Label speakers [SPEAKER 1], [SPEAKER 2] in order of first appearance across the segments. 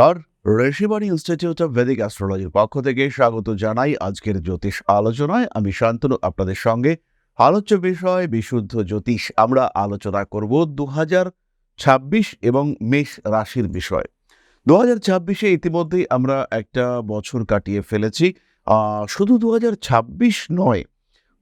[SPEAKER 1] নমস্কার। Rishibani institute of Vedic অ্যাস্ট্রোলজির পক্ষ থেকে স্বাগত জানাই আজকের জ্যোতিষ আলোচনায়। আমি শান্তনু, আপনাদের সঙ্গে আলোচ্য বিষয়, বিশুদ্ধ জ্যোতিষ আমরা আলোচনা করব দু ছাব্বিশ এবং মেষ রাশির বিষয়। দু হাজার ছাব্বিশে ইতিমধ্যেই আমরা একটা বছর কাটিয়ে ফেলেছি। শুধু দু হাজার ছাব্বিশ নয়,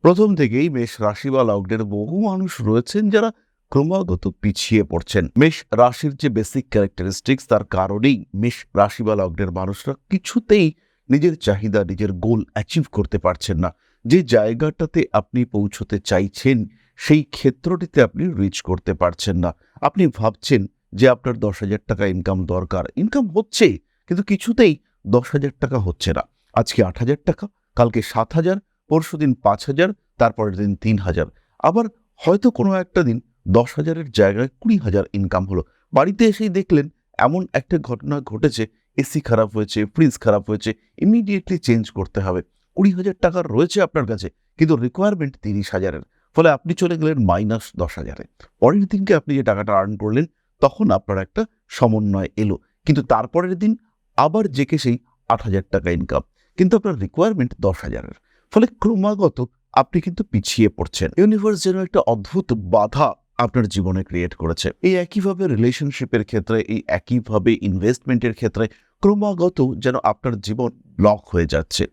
[SPEAKER 1] প্রথম থেকেই মেষ রাশি বা লগ্নের বহু মানুষ রয়েছেন যারা ক্রমাগত পিছিয়ে পড়ছেন। মেষ রাশির যে বেসিক ক্যারেক্টারিস্টিক্স তার কারণেই মেষ রাশি বা লগ্নের মানুষরা কিছুতেই নিজের চাহিদা, নিজের গোল অ্যাচিভ করতে পারছেন না। যে জায়গাটাতে আপনি পৌঁছতে চাইছেন, সেই ক্ষেত্রটিতে আপনি রিচ করতে পারছেন না। আপনি ভাবছেন যে আপনার দশ হাজার টাকা ইনকাম দরকার। ইনকাম হচ্ছে, কিন্তু কিছুতেই দশ হাজার টাকা হচ্ছে না। আজকে আট হাজার টাকা, কালকে সাত হাজার পরশু দিন পাঁচ হাজার, তারপরের দিন তিন হাজার। আবার হয়তো কোনো একটা দিন দশ হাজারের জায়গায় কুড়ি হাজার ইনকাম হলো। বাড়িতে এসেই দেখলেন এমন একটা ঘটনা ঘটেছে এসি খারাপ হয়েছে ফ্রিজ খারাপ হয়েছে ইমিডিয়েটলি চেঞ্জ করতে হবে। কুড়ি হাজার টাকার রয়েছে আপনার কাছে, কিন্তু রিকোয়ারমেন্ট তিরিশ হাজারের। ফলে আপনি চলে গেলেন মাইনাস দশ হাজারে। পরের দিনকে আপনি যে টাকাটা আর্ন করলেন, তখন আপনার একটা সমন্বয় এলো। কিন্তু তারপরের দিন আবার জেকে সেই আট হাজার টাকা ইনকাম কিন্তু আপনার রিকোয়ারমেন্ট দশ হাজারের। ফলে ক্রমাগত আপনি কিন্তু পিছিয়ে পড়ছেন। ইউনিভার্স যেন একটা অদ্ভুত বাধা আপনার জীবনে ক্রিয়েট করেছে। এই একইভাবে রিলেশনশিপের ক্ষেত্রে, এই একইভাবে ইনভেস্টমেন্টের ক্ষেত্রে ক্রমাগত যেন আপনার জীবন ব্লক হয়ে যাচ্ছে।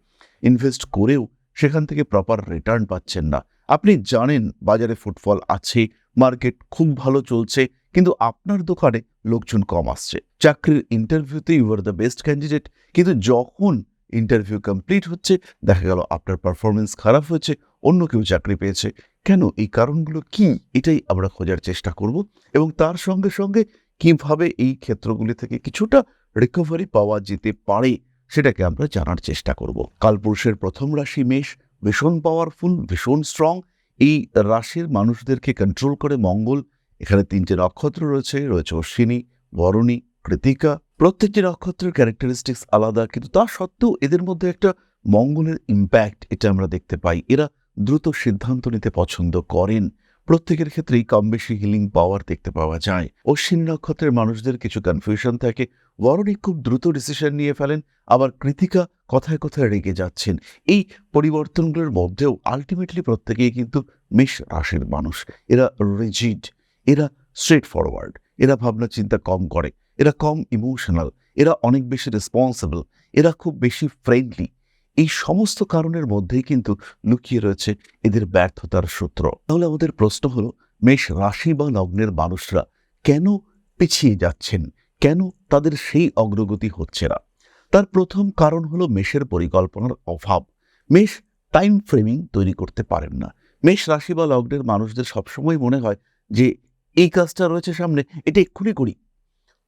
[SPEAKER 1] ইনভেস্ট করেও সেখান থেকে প্রপার রিটার্ন পাচ্ছেন না। আপনি জানেন বাজারে ফুটফল আছে মার্কেট খুব ভালো চলছে, কিন্তু আপনার দোকানে লোকজন কম আসছে। চাকরির ইন্টারভিউতে you are the best candidate কিন্তু যখন ইন্টারভিউ কমপ্লিট হচ্ছে, দেখা গেল আপনার পারফরমেন্স খারাপ হয়েছে অন্য কেউ চাকরি পেয়েছে। কেন? এই কারণগুলো কি? এটাই আমরা খোঁজার চেষ্টা করব এবং তার সঙ্গে সঙ্গে কীভাবে এই ক্ষেত্রগুলি থেকে কিছুটা রিকভারি পাওয়া যেতে পারে সেটাকে আমরা জানার চেষ্টা করব। কালপুরুষের প্রথম রাশি মেষ, ভীষণ পাওয়ারফুল ভীষণ স্ট্রং এই রাশির মানুষদেরকে কন্ট্রোল করে মঙ্গল। এখানে তিনটে নক্ষত্র রয়েছে রয়েছে অশ্বিনী, বরণী, কৃতিকা। প্রত্যেকটি নক্ষত্রের ক্যারেক্টারিস্টিক্স আলাদা, কিন্তু তা সত্ত্বেও এদের মধ্যে একটা মঙ্গলের ইম্প্যাক্ট এটা আমরা দেখতে পাই। এরা দ্রুত সিদ্ধান্ত নিতে পছন্দ করেন। প্রত্যেকের ক্ষেত্রেই কম বেশি হিলিং পাওয়ার দেখতে পাওয়া যায়। অশ্বিনী নক্ষত্রের মানুষদের কিছু কনফিউশন থাকে। বরণী খুব দ্রুত ডিসিশন নিয়ে ফেলেন। আবার কৃতিকা কথায় কথায় রেগে যাচ্ছেন। এই পরিবর্তনগুলোর মধ্যেও আলটিমেটলি প্রত্যেকেই কিন্তু মেষ রাশির মানুষ। এরা রিজিড এরা স্ট্রেট ফরওয়ার্ড এরা ভাবনা চিন্তা কম করে, এরা কম ইমোশনাল এরা অনেক বেশি রেসপন্সিবল এরা খুব বেশি ফ্রেন্ডলি এই সমস্ত কারণের মধ্যেই কিন্তু লুকিয়ে রয়েছে এদের ব্যর্থতার সূত্র। তাহলে আমাদের প্রশ্ন হলো, মেষ রাশি বা লগ্নের মানুষরা কেন পিছিয়ে যাচ্ছেন? কেন তাদের সেই অগ্রগতি হচ্ছে না? তার প্রথম কারণ হলো মেষের পরিকল্পনার অভাব। মেষ টাইম ফ্রেমিং তৈরি করতে পারেন না। মেষ রাশি বা লগ্নের মানুষদের সবসময় মনে হয় যে, এই কাজটা রয়েছে সামনে, এটা এক্ষুনি করি।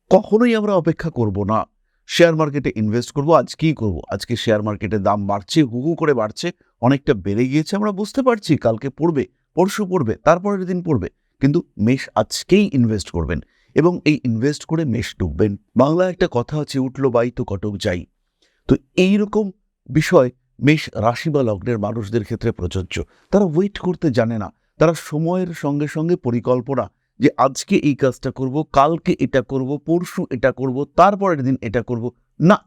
[SPEAKER 1] কখনোই আমরা অপেক্ষা করব না। শেয়ার মার্কেটে ইনভেস্ট করব আজকেই করব? আজকে শেয়ার মার্কেটের দাম বাড়ছে, হু হু করে বাড়ছে, অনেকটা বেড়ে গিয়েছে, আমরা বুঝতে পারছি, কালকে পড়বে, পরশু পড়বে, তারপরের দিন পড়বে, কিন্তু মেষ আজকেই ইনভেস্ট করবেন এবং এই ইনভেস্ট করে মেষ ডুববেন। বাংলায় একটা কথা আছে, উঠল বাই তো কটক যাই। তো এই রকম বিষয় মেষ রাশি বা লগ্নের মানুষদের ক্ষেত্রে প্রযোজ্য। তারা ওয়েট করতে জানে না। তারা সময়ের সঙ্গে সঙ্গে পরিকল্পনা যে আজকে এই কাজটা করব, কালকে এটা করব, পরশু এটা করব, তারপরের দিন এটা করব, না।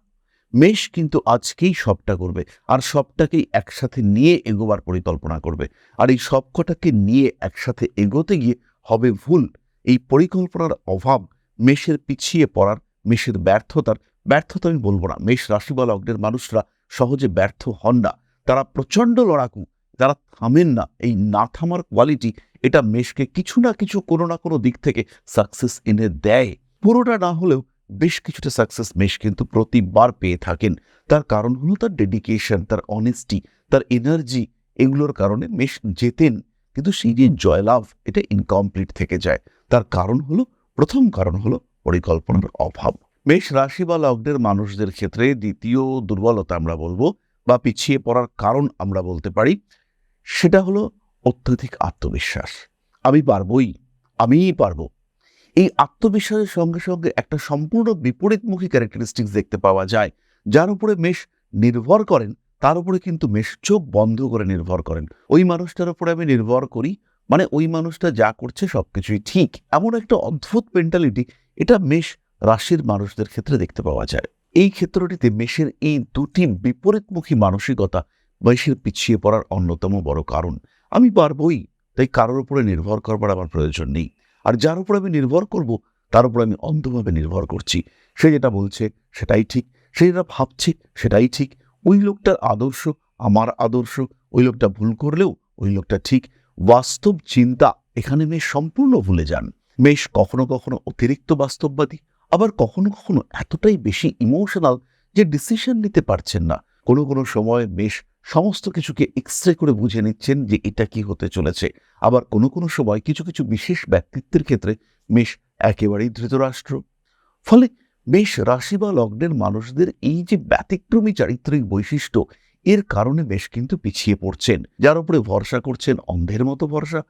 [SPEAKER 1] মেষ কিন্তু আজকেই সবটা করবে আর সবটাকেই একসাথে নিয়ে এগোবার পরিকল্পনা করবে। আর এই সবকটাকে নিয়ে একসাথে এগোতে গিয়ে হবে ভুল। এই পরিকল্পনার অভাব মেষের পিছিয়ে পড়ার, মেষের ব্যর্থতার, ব্যর্থতা আমি বলব না। মেষ রাশি বা লগ্নের মানুষরা সহজে ব্যর্থ হন না। তারা প্রচণ্ড লড়াকু তারা থামেন না। এই না থামার কোয়ালিটি এটা মেষকে কিছু না কিছু কোনো না কোনো দিক থেকে সাকসেস এনে দেয়। পুরোটা না হলেও বেশ কিছুটা সাকসেস মেষ কিন্তু প্রতিবার পেয়ে থাকেন। তার কারণ হলো তার ডেডিকেশন তার অনেস্টি তার এনার্জি এগুলোর কারণে মেষ জেতেন। কিন্তু সেই যে জয়লাভ, এটা ইনকমপ্লিট থেকে যায়। তার কারণ হলো, প্রথম কারণ হলো পরিকল্পনার অভাব। মেষ রাশি বা লগ্নের মানুষদের ক্ষেত্রে দ্বিতীয় দুর্বলতা আমরা বলব বা পিছিয়ে পড়ার কারণ আমরা বলতে পারি, সেটা হলো অত্যধিক আত্মবিশ্বাস। আমি পারবই, আমিই পারব। এই আত্মবিশ্বাসের সঙ্গে সঙ্গে একটা সম্পূর্ণ বিপরীতমুখী ক্যারেক্টারিস্টিক্স দেখতে পাওয়া যায়, যার উপরে মেষ নির্ভর করেন, তার উপরে কিন্তু মেষ চোখ বন্ধ করে নির্ভর করেন। ওই মানুষটার উপরে আমি নির্ভর করি মানে ওই মানুষটা যা করছে সবকিছুই ঠিক। এমন একটা অদ্ভুত মেন্টালিটি এটা মেষ রাশির মানুষদের ক্ষেত্রে দেখতে পাওয়া যায়। এই ক্ষেত্রটিতে মেষের এই দুটি বিপরীতমুখী মানসিকতা মেষের পিছিয়ে পড়ার অন্যতম বড় কারণ। আমি পারবই। তাই কারোর উপরে নির্ভর করবার আমার প্রয়োজন নেই। আর যার উপর আমি নির্ভর করব, তার উপর আমি অন্ধভাবে নির্ভর করছি। সে যেটা বলছে, সেটাই ঠিক। সে যেটা ভাবছে, সেটাই ঠিক। ওই লোকটার আদর্শ আমার আদর্শ, ওই লোকটা ভুল করলেও ওই লোকটা ঠিক। বাস্তব চিন্তা এখানে মেষ সম্পূর্ণ ভুলে যান। মেষ কখনো কখনো অতিরিক্ত বাস্তববাদী, আবার কখনো কখনো এতটাই বেশি ইমোশনাল যে ডিসিশন নিতে পারছেন না। কোনো কোনো সময় মেষ সমস্ত কিছুকে এক্সরে করে বুঝে নিচ্ছেন যে এটা কি হতে চলেছে। আবার কোনো কোনো সময় কিছু কিছু বিশেষ ব্যক্তিত্বের ক্ষেত্রে মেষ একেবারেই ধৃতরাষ্ট্র। ফলে মেষ রাশি বা লগ্নের মানুষদের এই যে ব্যতিক্রমী চারিত্রিক বৈশিষ্ট্য, এর কারণে বেশ কিন্তু পিছিয়ে পড়ছেন। যার উপরে ভরসা করছেন অন্ধের মতো ভরসা।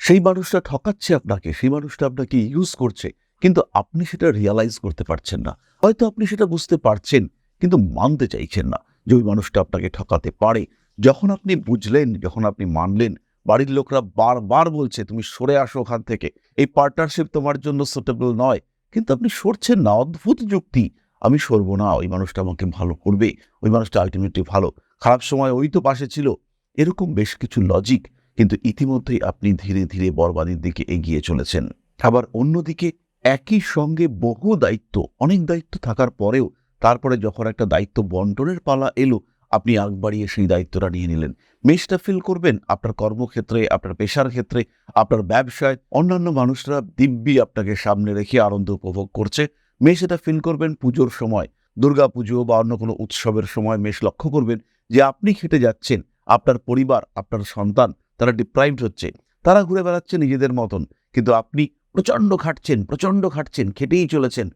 [SPEAKER 1] সেই মানুষটা ঠকাচ্ছে আপনাকে, সেই মানুষটা আপনাকে ইউজ করছে, কিন্তু আপনি সেটা রিয়ালাইজ করতে পারছেন না। হয়তো আপনি সেটা বুঝতে পারছেন, কিন্তু মানতে চাইছেন না। যে ওই মানুষটা আপনাকে ঠকাতে পারে। যখন আপনি বুঝলেন, যখন আপনি মানলেন, বাড়ির লোকরা বারবার বলছে, তুমি সরে আসো ওখান থেকে। এই পার্টনারশিপ তোমার জন্য সুটেবল নয়। কিন্তু আপনি সরছেন না, অদ্ভুত যুক্তি। আমি সরবো না, ওই মানুষটা আমাকে ভালো করবে, ওই মানুষটা আলটিমেটলি ভালো। খারাপ সময় ওই তো পাশে ছিল। এরকম বেশ কিছু লজিক কিন্তু ইতিমধ্যেই আপনি ধীরে ধীরে বরবাদির দিকে এগিয়ে চলেছেন। আবার অন্যদিকে একই সঙ্গে বহু দায়িত্ব, অনেক দায়িত্ব থাকার পরেও তারপরে যখন একটা দায়িত্ব বন্টনের পালা এলো, আপনি আগ বাড়িয়ে সেই দায়িত্বটা নিয়ে নিলেন। মেষটা ফিল করবেন, আপনার কর্মক্ষেত্রে, আপনার পেশার ক্ষেত্রে, আপনার ব্যবসায়, অন্যান্য মানুষরা দিব্যি আপনাকে সামনে রেখে আনন্দ উপভোগ করছে। মেষ এটা ফিল করবেন পুজোর সময়। দুর্গা পুজো বা অন্য কোনো উৎসবের সময় মেষ লক্ষ্য করবেন যে আপনি খেটে যাচ্ছেন, আপনার পরিবার, আপনার সন্তান, তারা ডিপ্রাইভড হচ্ছে, তারা ঘুরে বেড়াচ্ছে নিজেদের মতন। কিন্তু আপনি প্রচণ্ড খাটছেন প্রচণ্ড খাটছেন, খেটেই চলেছেন।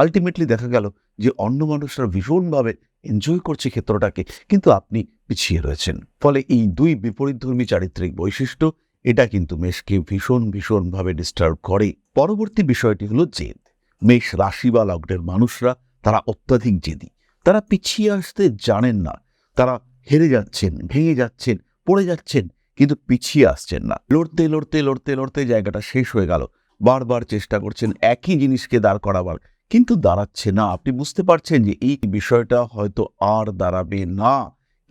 [SPEAKER 1] আলটিমেটলি দেখা গেল যে অন্য মানুষরা ভীষণভাবে এনজয় করছে ক্ষেত্রটাকে, কিন্তু আপনি পিছিয়ে রয়েছেন। ফলে এই দুই বিপরীতধর্মী চারিত্রিক বৈশিষ্ট্য, এটা কিন্তু মেষকে ভীষণ, ভীষণভাবে ডিস্টার্ব করে। পরবর্তী বিষয়টি হলো জেদ। মেষ রাশি বা লগ্নের মানুষরা, তারা অত্যাধিক জেদি। তারা পিছিয়ে আসতে জানেন না। তারা হেরে যাচ্ছেন, ভেঙে যাচ্ছেন, পড়ে যাচ্ছেন, কিন্তু পিছিয়ে আসছেন না। লড়তে লড়তে লড়তে লড়তে জায়গাটা শেষ হয়ে গেল। বারবার চেষ্টা করছেন একই জিনিসকে দাঁড় করাবার। কিন্তু দাঁড়াচ্ছে না। আপনি বুঝতে পারছেন যে এই বিষয়টা হয়তো আর দাঁড়াবে না,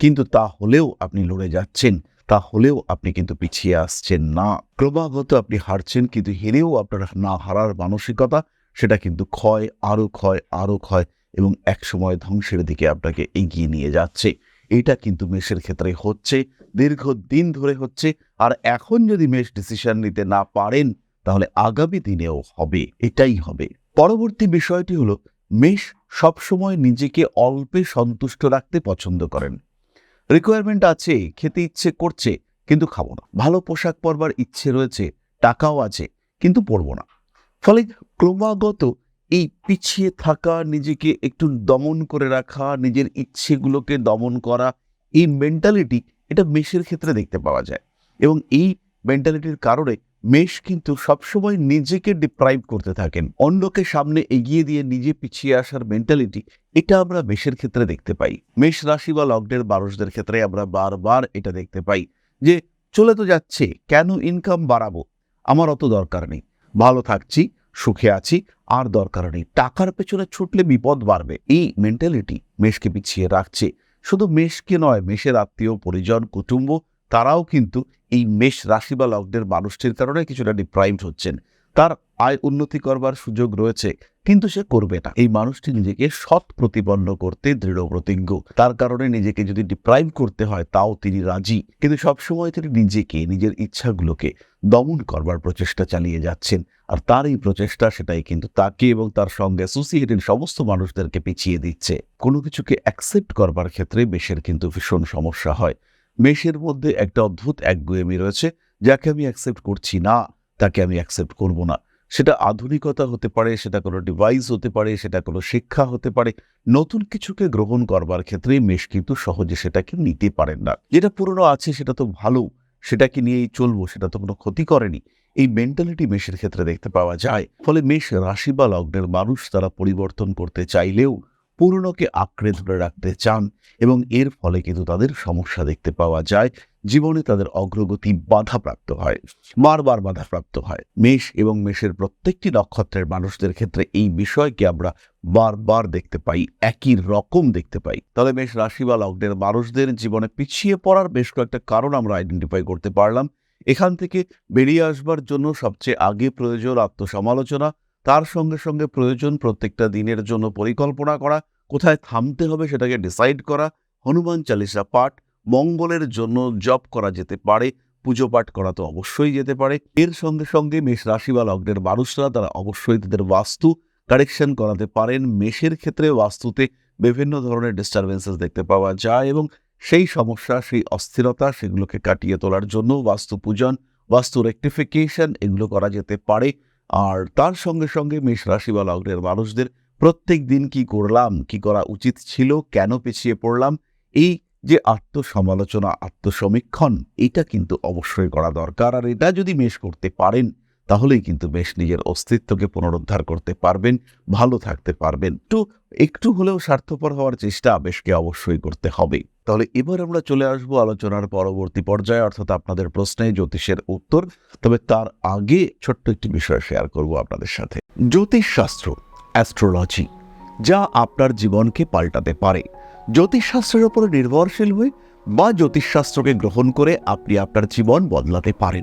[SPEAKER 1] কিন্তু তা হলেও আপনি লড়ে যাচ্ছেন, তা হলেও আপনি কিন্তু পিছিয়ে আসছেন না। ক্রমাগত আপনি হারছেন, কিন্তু হেরেও আপনার না হারার মানসিকতা, সেটা কিন্তু ক্ষয় আরও ক্ষয় আরও ক্ষয়, এবং একসময় ধ্বংসের দিকে আপনাকে এগিয়ে নিয়ে যাচ্ছে। এটা কিন্তু মেষের ক্ষেত্রে হচ্ছে দীর্ঘ দিন ধরে হচ্ছে, আর এখন যদি মেষ ডিসিশন নিতে না পারেন, তাহলে আগামী দিনেও হবে, এটাই হবে। পরবর্তী বিষয়টি হল, মেষ সবসময় নিজেকে অল্পে সন্তুষ্ট রাখতে পছন্দ করেন। রিকোয়ারমেন্ট আছে, খেতে ইচ্ছে করছে, কিন্তু খাব না। ভালো পোশাক পরবার ইচ্ছে রয়েছে, টাকাও আছে, কিন্তু পরবো না। ফলে ক্রমাগত এই পিছিয়ে থাকা, নিজেকে একটু দমন করে রাখা, নিজের ইচ্ছেগুলোকে দমন করা, এই মেন্টালিটি এটা মেষের ক্ষেত্রে দেখতে পাওয়া যায়। এবং এই মেন্টালিটির কারণে মেষ কিন্তু সবসময় নিজেকে ডিপ্রাইভ করতে থাকেন। অন্যকে সামনে এগিয়ে দিয়ে নিজে পিছিয়ে আসার মেন্টালিটি এটা আমরা মেষের ক্ষেত্রে দেখতে পাই। মেষ রাশি বা লগ্নের মানুষদের ক্ষেত্রে আমরা বারবার এটা দেখতে পাই যে, চলে তো যাচ্ছে, কেন ইনকাম বাড়াবো? আমার অত দরকার নেই। ভালো থাকছি, সুখে আছি, আর দরকার নেই। টাকার পেছনে ছুটলে বিপদ বাড়বে। এই মেন্টালিটি মেষকে পিছিয়ে রাখছে। শুধু মেষকে নয়, মেষের আত্মীয়, পরিজন, কুটুম্ব তারাও কিন্তু এই মেষ রাশি বা লগ্নের মানুষটির কারণে কিছুটা ডিপ্রাইভড হচ্ছেন। তার আয় উন্নতি করবার সুযোগ রয়েছে, কিন্তু সে করবে না। এই মানুষটি নিজেকে সৎ প্রতিপন্ন করতে দৃঢ় প্রতিজ্ঞ। তার কারণে নিজেকে যদি ডিপ্রাইভ করতে হয়, তাও তিনি রাজি। কিন্তু সবসময় তিনি নিজেকে, নিজের ইচ্ছাগুলোকে দমন করবার প্রচেষ্টা চালিয়ে যাচ্ছেন। আর তার এই প্রচেষ্টা, সেটাই কিন্তু তাকে এবং তার সঙ্গে অ্যাসোসিয়েটেড সমস্ত মানুষদেরকে পিছিয়ে দিচ্ছে। কোনো কিছুকে অ্যাকসেপ্ট করবার ক্ষেত্রে মেষের কিন্তু ভীষণ সমস্যা হয়। মেষের মধ্যে একটা অদ্ভুত একগুয়েমি রয়েছে, যাকে আমি অ্যাকসেপ্ট করছি না, তাকে আমি অ্যাকসেপ্ট করব না। সেটা আধুনিকতা হতে পারে, সেটা কোনো ডিভাইস হতে পারে, সেটা কোনো শিক্ষা হতে পারে। নতুন কিছুকে গ্রহণ করবার ক্ষেত্রে মেষ কিন্তু সহজে সেটাকে নিতে পারেন না। যেটা পুরনো আছে, সেটা তো ভালো, সেটাকে নিয়েই চলবো, সেটা তো কোনো ক্ষতি করেনি। এই মেন্টালিটি মেষের ক্ষেত্রে দেখতে পাওয়া যায়। ফলে মেষ রাশি বা লগ্নের মানুষ তারা পরিবর্তন করতে চাইলেও পুরনোকে আঁকড়ে ধরে রাখতে চান এবং এর ফলে কিন্তু তাদের সমস্যা দেখতে পাওয়া যায়। জীবনে তাদের অগ্রগতি বাধাপ্রাপ্ত হয়, বারবার বাধাপ্রাপ্ত হয়। মেষ এবং মেষের প্রত্যেকটি নক্ষত্রের মানুষদের ক্ষেত্রে এই বিষয়কে আমরা বারবার দেখতে পাই, একই রকম দেখতে পাই। তাহলে মেষ রাশি বা লগ্নের মানুষদের জীবনে পিছিয়ে পড়ার বেশ কয়েকটা কারণ আমরা আইডেন্টিফাই করতে পারলাম। এখান থেকে বেরিয়ে আসবার জন্য সবচেয়ে আগে প্রয়োজন আত্মসমালোচনা তার সঙ্গে সঙ্গে প্রয়োজন প্রত্যেকটা দিনের জন্য পরিকল্পনা করা, কোথায় থামতে হবে সেটাকে ডিসাইড করা, হনুমান চালিসা পাঠ, মঙ্গলের জন্য জপ করা যেতে পারে, পুজো পাঠ করা তো অবশ্যই যেতে পারে। এর সঙ্গে সঙ্গে মেষ রাশি বা লগ্নের মানুষরা তারা অবশ্যই তাদের বাস্তু কারেকশন করাতে পারেন। মেষের ক্ষেত্রে বাস্তুতে বিভিন্ন ধরনের ডিস্টারবেন্সেস দেখতে পাওয়া যায় এবং সেই সমস্যা, সেই অস্থিরতা সেগুলোকে কাটিয়ে তোলার জন্য বাস্তু পূজন বাস্তু রেক্টিফিকেশন এগুলো করা যেতে পারে। আর তার সঙ্গে সঙ্গে মেষ রাশি বা লগ্নের মানুষদের প্রত্যেক দিন কি করলাম, কি করা উচিত ছিল, কেন পিছিয়ে পড়লাম, এই যে আত্মসমালোচনা, আত্মসমীক্ষণ এটা কিন্তু অবশ্যই করা দরকার। আর এটা যদি মেষ করতে পারেন তাহলেই কিন্তু বেশ নিজের অস্তিত্বকে পুনরুদ্ধার করতে পারবেন, ভালো থাকতে পারবেন। তো একটু হলেও স্বার্থপর হওয়ার চেষ্টা বেশকে অবশ্যই করতে হবে। তাহলে এবার আমরা চলে আসব আলোচনার পরবর্তী পর্যায়ে, অর্থাৎ আপনাদের প্রশ্নে জ্যোতিষের উত্তর। তবে তার আগে ছোট্ট একটি বিষয় শেয়ার করব আপনাদের সাথে। জ্যোতিষশাস্ত্র অ্যাস্ট্রোলজি যা আপনার জীবনকে পাল্টাতে পারে। জ্যোতিষশাস্ত্রের উপরে নির্ভরশীল হয়ে বা জ্যোতিষশাস্ত্রকে গ্রহণ করে আপনি আপনার জীবন বদলাতে পারেন।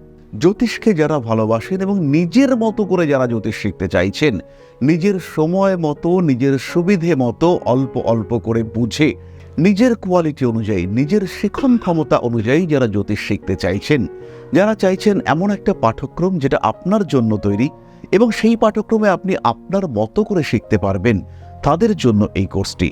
[SPEAKER 1] জ্যোতিষকে যারা ভালোবাসেন এবং নিজের মতো করে যারা জ্যোতিষ শিখতে চাইছেন, নিজের সময় মতো, নিজের সুবিধে মতো অল্প অল্প করে বুঝে, নিজের কোয়ালিটি অনুযায়ী, নিজের শিখন ক্ষমতা অনুযায়ী যারা জ্যোতিষ শিখতে চাইছেন, যারা চাইছেন এমন একটা পাঠ্যক্রম যেটা আপনার জন্য তৈরি এবং সেই পাঠ্যক্রমে আপনি আপনার মতো করে শিখতে পারবেন, তাদের জন্য এই কোর্সটি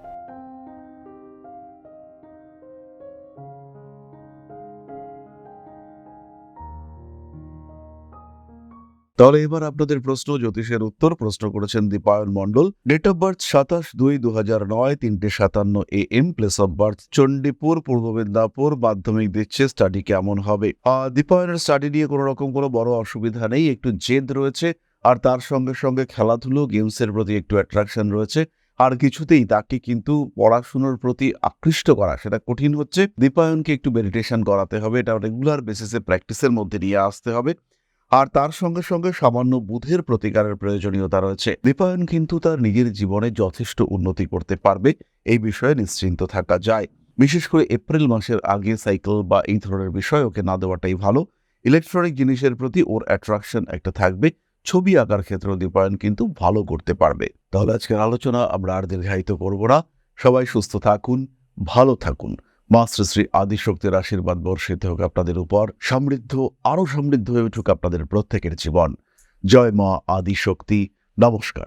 [SPEAKER 1] তাহলে এবার আপনাদের প্রশ্ন, জ্যোতিষের উত্তর প্রশ্ন করেছেন Dipayan Mondal. Date of birth সাতাশ দুই দু হাজার নয়, তিনটে সাতান্ন A M place of birth Chandipur, Purba Medinipur, মাধ্যমিক দিচ্ছে স্টাডি কেমন হবে? দীপায়নের স্টাডি নিয়ে কোনো রকম কোনো বড় অসুবিধা নেই, একটু জেদ রয়েছে, আর তার সঙ্গে সঙ্গে খেলাধুলো গেমসের প্রতি একটু অ্যাট্রাকশন রয়েছে, আর কিছুতেই তাকে কিন্তু পড়াশুনোর প্রতি আকৃষ্ট করা, সেটা কঠিন হচ্ছে। দীপায়নকে একটু মেডিটেশন করাতে হবে, এটা রেগুলার বেসিসে প্র্যাকটিসের মধ্যে নিয়ে আসতে হবে। আর তার সঙ্গে সঙ্গে সামান্য বুধের প্রতিকারের প্রয়োজনীয়তা রয়েছে। দীপায়ন কিন্তু তার নিজের জীবনে যথেষ্ট উন্নতি করতে পারবে, এই বিষয়ে নিশ্চিন্ত থাকা যায়। বিশেষ করে এপ্রিল মাসের আগে সাইকেল বা এই ধরনের বিষয় ওকে না দেওয়াটাই ভালো। ইলেকট্রনিক জিনিসের প্রতি ওর অ্যাট্রাকশন একটা থাকবে, ছবি আঁকার ক্ষেত্রেও দীপায়ন কিন্তু ভালো করতে পারবে। তাহলে আজকের আলোচনা আমরা আর দীর্ঘায়িত করব না। সবাই সুস্থ থাকুন, ভালো থাকুন। মা শ্রী শ্রী আদিশক্তির আশীর্বাদ বর্ষিত হোক আপনাদের উপর, সমৃদ্ধ, আরও সমৃদ্ধ হয়ে উঠুক আপনাদের প্রত্যেকের জীবন। জয় মা আদিশক্তি। নমস্কার।